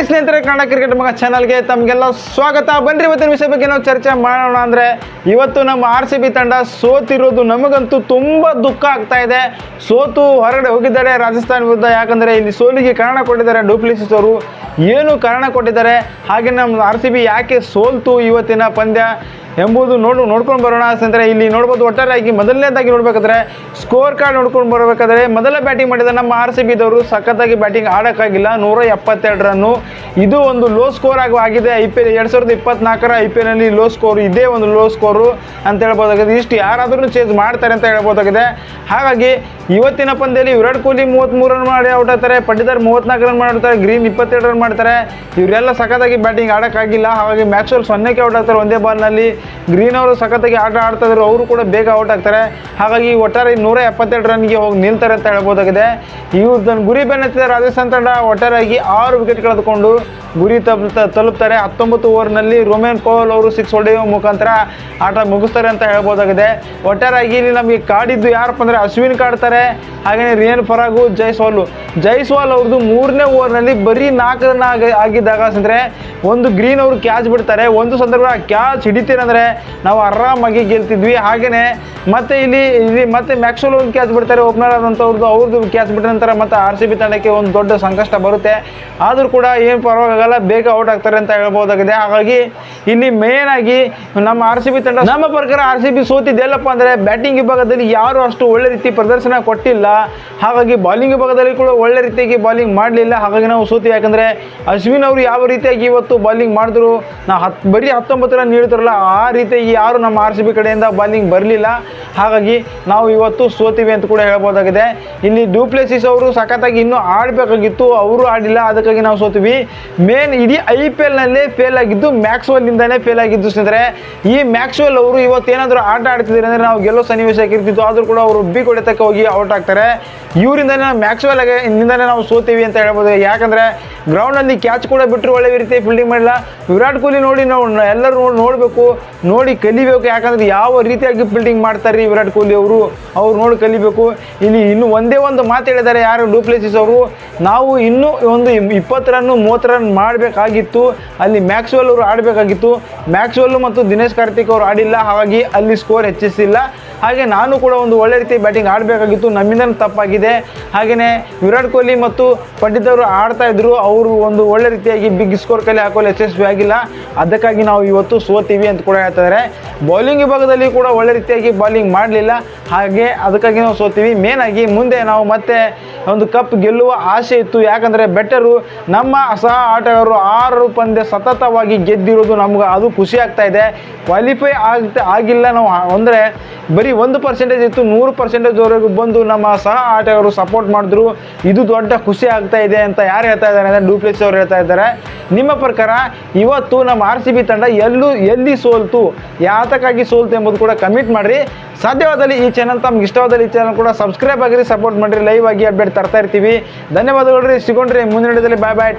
ನಮಸ್ಕಾರ ಸ್ನೇಹಿತರೆ, ಕನ್ನಡ ಕ್ರಿಕೆಟ್ ಮಗ ಚಾನಲ್ಗೆ ತಮಗೆಲ್ಲ ಸ್ವಾಗತ. ಬನ್ರಿ, ಇವತ್ತಿನ ವಿಷಯ ಬಗ್ಗೆ ನಾವು ಚರ್ಚೆ ಮಾಡೋಣ ಅಂದರೆ, ಇವತ್ತು ನಮ್ಮ ಆರ್ ಸಿ ಬಿ ತಂಡ ಸೋತಿರೋದು ನಮಗಂತೂ ತುಂಬ ದುಃಖ ಆಗ್ತಾ ಇದೆ. ಸೋತು ಹೊರಗಡೆ ಹೋಗಿದ್ದಾರೆ ರಾಜಸ್ಥಾನ ವಿರುದ್ಧ. ಯಾಕಂದರೆ ಇಲ್ಲಿ ಸೋಲಿಗೆ ಕಾರಣ ಕೊಟ್ಟಿದ್ದಾರೆ ಡೂಪ್ಲಿಸಿಸ್ ಅವರು. ಏನು ಕಾರಣ ಕೊಟ್ಟಿದ್ದಾರೆ? ಹಾಗೆ ನಮ್ಮ ಆರ್ ಸಿ ಬಿ ಯಾಕೆ ಸೋಲ್ತು ಇವತ್ತಿನ ಪಂದ್ಯ ಎಂಬುದು ನೋಡು, ನೋಡ್ಕೊಂಡು ಬರೋಣ ಅಂತಂದರೆ ಇಲ್ಲಿ ನೋಡ್ಬೋದು ಒಟ್ಟಾರೆಯಾಗಿ ಮೊದಲನೇದಾಗಿ ನೋಡ್ಬೇಕಾದ್ರೆ ಸ್ಕೋರ್ ಕಾರ್ಡ್ ನೋಡ್ಕೊಂಡು ಬರಬೇಕಾದ್ರೆ ಮೊದಲ ಬ್ಯಾಟಿಂಗ್ ಮಾಡಿದ ನಮ್ಮ ಆರ್ ಸಿ ಬಿದವರು ಸಖತ್ತಾಗಿ ಬ್ಯಾಟಿಂಗ್ ಆಡೋಕ್ಕಾಗಿಲ್ಲ. ನೂರ ಎಪ್ಪತ್ತೆರಡು ರನ್ನು ಇದು ಒಂದು ಲೋ ಸ್ಕೋರ್ ಆಗಿ ಆಗಿದೆ. ಐ ಪಿ ಎಲ್ ಎರಡು ಸಾವಿರದ ಇಪ್ಪತ್ನಾಲ್ಕರ ಐ ಪಿ ಎಲ್ನಲ್ಲಿ ಲೋ ಸ್ಕೋರ್ ಇದೇ ಒಂದು ಲೋ ಸ್ಕೋರು ಅಂತ ಹೇಳ್ಬೋದಾಗಿದೆ. ಇಷ್ಟು ಯಾರಾದರೂ ಚೇಂಜ್ ಮಾಡ್ತಾರೆ ಅಂತ ಹೇಳ್ಬೋದಾಗಿದೆ. ಹಾಗಾಗಿ ಇವತ್ತಿನ ಪಂದ್ಯದಲ್ಲಿ ವಿರಾಟ್ ಕೊಹ್ಲಿ ಮೂವತ್ತ್ಮೂರು ರನ್ ಮಾಡಿ ಔಟ್ ಆಗ್ತಾರೆ ಪಟ್ಟಿದಾರ್ ಮೂವತ್ನಾಲ್ಕು ರನ್ ಮಾಡ್ತಾರೆ, ಗ್ರೀನ್ ಇಪ್ಪತ್ತೆರಡು ರನ್ ಮಾಡ್ತಾರೆ. ಇವರೆಲ್ಲ ಸಖತ್ತಾಗಿ ಬ್ಯಾಟಿಂಗ್ ಆಡೋಕ್ಕಾಗಿಲ್ಲ, ಹಾಗಾಗಿ ಮ್ಯಾಕ್ಸ್ವೆಲ್ ಸೊನ್ನೆಗೆ ಔಟ್ ಆಗ್ತಾರೆ ಒಂದೇ ಬಾಲ್ನಲ್ಲಿ ಗ್ರೀನ್ ಅವರು ಸಖತ್ತಾಗಿ ಆಟ ಆಡ್ತಾ ಇದ್ರು, ಅವರು ಕೂಡ ಬೇಗ ಔಟ್ ಆಗ್ತಾರೆ. ಹಾಗಾಗಿ ಒಟ್ಟಾರೆ ನೂರ ಎಪ್ಪತ್ತೆರಡು ರನ್ಗೆ ಹೋಗಿ ನಿಲ್ತಾರೆ ಅಂತ ಹೇಳ್ಬೋದಾಗಿದೆ. ಇವ್ರದ್ದು ಗುರಿ ಬೆನ್ನತ್ತಿದ ರಾಜಸ್ಥಾನ್ ತಂಡ ಒಟ್ಟಾರೆಯಾಗಿ ಆರು ವಿಕೆಟ್ ಕಳೆದುಕೊಂಡು ಗುರಿ ತಲುಪ ತಲುಪ್ತಾರೆ. ಹತ್ತೊಂಬತ್ತು ಓವರ್ನಲ್ಲಿ ರೋಮೇನ್ ಪೌಲ್ ಅವರು ಸಿಕ್ಸ್ ಹೊಡೆಯುವ ಮುಖಾಂತರ ಆಟ ಮುಗಿಸ್ತಾರೆ ಅಂತ ಹೇಳ್ಬೋದಾಗಿದೆ. ಒಟ್ಟಾರಾಗಿ ಇಲ್ಲಿ ನಮಗೆ ಕಾಡಿದ್ದು ಯಾರಪ್ಪ ಅಂದರೆ ಅಶ್ವಿನ್ ಕಾಡ್ತಾರೆ. ಹಾಗೆಯೇ ರಿಯನ್ ಪರಾಗು ಜೈಸ್ವಾಲು. ಜೈಸ್ವಾಲ್ ಅವ್ರದ್ದು ಮೂರನೇ ಓವರ್ನಲ್ಲಿ ಬರೀ ನಾಲ್ಕು ರನ್ ಆಗಿ ಆಗಿದ್ದಾಗ ಅಂದರೆ ಒಂದು ಗ್ರೀನ್ ಅವರು ಕ್ಯಾಚ್ ಬಿಡ್ತಾರೆ. ಒಂದು ಸಂದರ್ಭ ಕ್ಯಾಚ್ ಹಿಡಿತೀರಂದ್ರೆ ನಾವು ಆರಾಮಾಗಿ ಗೆಲ್ತಿದ್ವಿ. ಹಾಗೆಯೇ ಮತ್ತೆ ಇಲ್ಲಿ ಇಲ್ಲಿ ಮತ್ತೆ ಮ್ಯಾಕ್ಸೋಲ್ ಒಂದು ಕ್ಯಾಚ್ ಬಿಡ್ತಾರೆ. ಓಪನರ್ ಆದಂಥವ್ರದ್ದು ಅವ್ರದ್ದು ಕ್ಯಾಚ್ ಬಿಟ್ಟ ನಂತರ ಮತ್ತೆ ಆರ್ ಸಿ ಬಿ ತಂಡಕ್ಕೆ ಒಂದು ದೊಡ್ಡ ಸಂಕಷ್ಟ ಬರುತ್ತೆ. ಆದರೂ ಕೂಡ ಏನು ಪರವಾಗಿಲ್ಲ. ಬೇಗ ಔಟ್ ಆಗ್ತಾರೆ ಅಂತ ಹೇಳ್ಬೋದಾಗಿದೆ. ಹಾಗಾಗಿ ಇಲ್ಲಿ ಮೇನ್ ಆಗಿ ನಮ್ಮ ಆರ್ ಸಿ ಬಿ ತಂಡ ನಮ್ಮ ಪ್ರಕಾರ ಆರ್ ಸಿ ಬಿ ಸೋತಿದ್ದೆಲ್ಲಪ್ಪ ಅಂದರೆ ಬ್ಯಾಟಿಂಗ್ ವಿಭಾಗದಲ್ಲಿ ಯಾರು ಅಷ್ಟು ಒಳ್ಳೆ ರೀತಿ ಪ್ರದರ್ಶನ ಕೊಟ್ಟಿಲ್ಲ. ಹಾಗಾಗಿ ಬಾಲಿಂಗ್ ವಿಭಾಗದಲ್ಲಿ ಕೂಡ ಒಳ್ಳೆ ರೀತಿಯಾಗಿ ಬಾಲಿಂಗ್ ಮಾಡಲಿಲ್ಲ. ಹಾಗಾಗಿ ನಾವು ಸೋತಿ ಯಾಕಂದರೆ ಅಶ್ವಿನ್ ಅವರು ಯಾವ ರೀತಿಯಾಗಿ ಇವತ್ತು ಬಾಲಿಂಗ್ ಮಾಡಿದ್ರು ನಾವು ಹತ್ತು ಬರೀ ಹತ್ತೊಂಬತ್ತು ರನ್ ನೀಡ್ತಾರಲ್ಲ ಆ ರೀತಿಯಾಗಿ ಯಾರು ನಮ್ಮ ಆರ್ ಸಿ ಬಿ ಕಡೆಯಿಂದ ಬಾಲಿಂಗ್ ಬರಲಿಲ್ಲ. ಹಾಗಾಗಿ ನಾವು ಇವತ್ತು ಸೋತೀವಿ ಅಂತ ಕೂಡ ಹೇಳ್ಬೋದಾಗಿದೆ. ಇಲ್ಲಿ ಡ್ಯೂಪ್ಲೆಸಿಸ್ ಅವರು ಸಖತ್ತಾಗಿ ಇನ್ನೂ ಆಡಬೇಕಾಗಿತ್ತು, ಅವರು ಆಡಿಲ್ಲ, ಅದಕ್ಕಾಗಿ ನಾವು ಸೋತೀವಿ. ಮೇನ್ ಇಡೀ ಐ ಪಿ ಎಲ್ನಲ್ಲೇ ಫೇಲ್ ಆಗಿದ್ದು ಮ್ಯಾಕ್ಸ್ವೆಲ್ನಿಂದಲೇ ಫೇಲ್ ಆಗಿದ್ದು ಸ್ನೇಹಿತರೆ. ಈ ಮ್ಯಾಕ್ಸ್ವೆಲ್ ಅವರು ಇವತ್ತೇನಾದರೂ ಆಟ ಆಡ್ತಿದ್ದಾರೆ ಅಂದರೆ ನಾವು ಗೆಲ್ಲೋ ಸನ್ನಿವೇಶಕ್ಕೆ ಇರ್ತಿತ್ತು ಆದರೂ ಕೂಡ ಅವರು ಬಿ ಕೊಡೆತಕ್ಕೆ ಹೋಗಿ ಔಟ್ ಆಗ್ತಾರೆ. ಇವರಿಂದನೇ ಮ್ಯಾಕ್ಸ್ವೆಲ್ ಇಂದನೇ ನಾವು ಸೋತೀವಿ ಅಂತ ಹೇಳ್ಬೋದು. ಯಾಕಂದರೆ ಗ್ರೌಂಡಲ್ಲಿ ಕ್ಯಾಚ್ ಕೂಡ ಬಿಟ್ಟರು ಒಳ್ಳೆ ರೀತಿ ಫೀಲ್ಡಿಂಗ್ ಮಾಡಿಲ್ಲ. ವಿರಾಟ್ ಕೊಹ್ಲಿ ನೋಡಿ ನಾವು ಎಲ್ಲರೂ ನೋಡಿ ನೋಡಬೇಕು, ನೋಡಿ ಕಲಿಬೇಕು. ಯಾಕಂದರೆ ಯಾವ ರೀತಿಯಾಗಿ ಫೀಲ್ಡಿಂಗ್ ಮಾಡ್ತಾರೆ ವಿರಾಟ್ ಕೊಹ್ಲಿ ಅವರು, ಅವ್ರು ನೋಡಿ ಕಲಿಬೇಕು. ಇಲ್ಲಿ ಇನ್ನು ಒಂದೇ ಒಂದು ಮಾತು ಹೇಳಿದ್ದಾರೆ ಯಾರು, ಡೂಪ್ಲೇಸಿಸ್ ಅವರು. ನಾವು ಇನ್ನೂ ಒಂದು ಇಪ್ಪತ್ತು ರನ್ನು ಮೂವತ್ತು ರನ್ ಮಾಡಬೇಕಾಗಿತ್ತು. ಅಲ್ಲಿ ಮ್ಯಾಕ್ಸ್ವೆಲ್ ಅವರು ಆಡಬೇಕಾಗಿತ್ತು. ಮ್ಯಾಕ್ಸ್ವೆಲ್ ಮತ್ತು ದಿನೇಶ್ ಕಾರ್ತಿಕ್ ಅವರು ಆಡಿಲ್ಲ. ಹಾಗಾಗಿ ಅಲ್ಲಿ ಸ್ಕೋರ್ ಹೆಚ್ಚಿಸಿಲ್ಲ ಹಾಗೆ ನಾನು ಕೂಡ ಒಂದು ಒಳ್ಳೆ ರೀತಿ ಬ್ಯಾಟಿಂಗ್ ಆಡಬೇಕಾಗಿತ್ತು. ನಮ್ಮಿಂದ ತಪ್ಪಾಗಿದೆ. ಹಾಗೆಯೇ ವಿರಾಟ್ ಕೊಹ್ಲಿ ಮತ್ತು ಪಂಡಿತ್ ಅವರು ಆಡ್ತಾ ಇದ್ರು. ಅವರು ಒಂದು ಒಳ್ಳೆ ರೀತಿಯಾಗಿ ಬಿಗ್ ಸ್ಕೋರ್ ಕಲೆ ಹಾಕಲು ಯಶಸ್ವಿ ಆಗಿಲ್ಲ. ಅದಕ್ಕಾಗಿ ನಾವು ಇವತ್ತು ಸೋತೀವಿ ಅಂತ ಕೂಡ ಹೇಳ್ತಾರೆ ಬೌಲಿಂಗ್ ವಿಭಾಗದಲ್ಲಿ ಕೂಡ ಒಳ್ಳೆ ರೀತಿಯಾಗಿ ಬಾಲಿಂಗ್ ಮಾಡಲಿಲ್ಲ. ಹಾಗೆ ಅದಕ್ಕಾಗಿ ನಾವು ಸೋತೀವಿ ಮೇನ್ ಆಗಿ ಮುಂದೆ ನಾವು ಮತ್ತೆ ಒಂದು ಕಪ್ ಗೆಲ್ಲುವ ಆಸೆ ಇತ್ತು. ಯಾಕಂದರೆ ಬೆಟ್ಟರು ನಮ್ಮ ಸಹ ಆಟಗಾರರು ಆರು ಪಂದ್ಯ ಸತತವಾಗಿ ಗೆದ್ದಿರೋದು ನಮ್ಗೆ ಅದು ಖುಷಿ ಆಗ್ತಾ ಇದೆ. ಕ್ವಾಲಿಫೈ ಆಗ್ತಾ ಆಗಿಲ್ಲ ನಾವು. ಅಂದರೆ ಬರೀ ಒಂದು ಪರ್ಸೆಂಟೇಜ್ ಇತ್ತು, ನೂರು ಪರ್ಸೆಂಟೇಜ್ವರೆಗೂ ಬಂದು ನಮ್ಮ ಸಹ ಆಟಗಾರರು ಸಪೋರ್ಟ್ ಮಾಡಿದ್ರು. ಇದು ದೊಡ್ಡ ಖುಷಿ ಆಗ್ತಾ ಇದೆ ಅಂತ ಯಾರು ಹೇಳ್ತಾ ಇದ್ದಾರೆ ಅಂದರೆ ಡೂಪ್ಲೆಕ್ಸ್ ಅವರು ಹೇಳ್ತಾ ಇದ್ದಾರೆ. ನಿಮ್ಮ ಪ್ರಕಾರ ಇವತ್ತು ನಮ್ಮ ಆರ್ ಸಿ ಬಿ ತಂಡ ಎಲ್ಲೂ, ಎಲ್ಲಿ ಸೋಲ್ತು? ಯಾತಕ್ಕಾಗಿ ಸೋಲ್ತು ಎಂಬುದು ಕೂಡ ಕಮಿಟ್ ಮಾಡಿರಿ. ಸಾಧ್ಯವಾದಲ್ಲಿ ಈ ಚಾನಲ್ ತಮ್ಗೆ ಇಷ್ಟವಾದಲ್ಲಿ ಈ ಚಾನಲ್ ಕೂಡ ಸಬ್ಸ್ಕ್ರೈಬ್ ಆಗಿರಿ ಸಪೋರ್ಟ್ ಮಾಡಿರಿ ಲೈವ್ ಆಗಿ ಅಪ್ಡೇಟ್ ತರ್ತಾ ಇರ್ತೀವಿ. ಧನ್ಯವಾದಗಳು ರೀ ಸಿಗೊಂಡ್ರಿ ಮುಂದಿನ ಬಾಯ್ ಬಾಯ್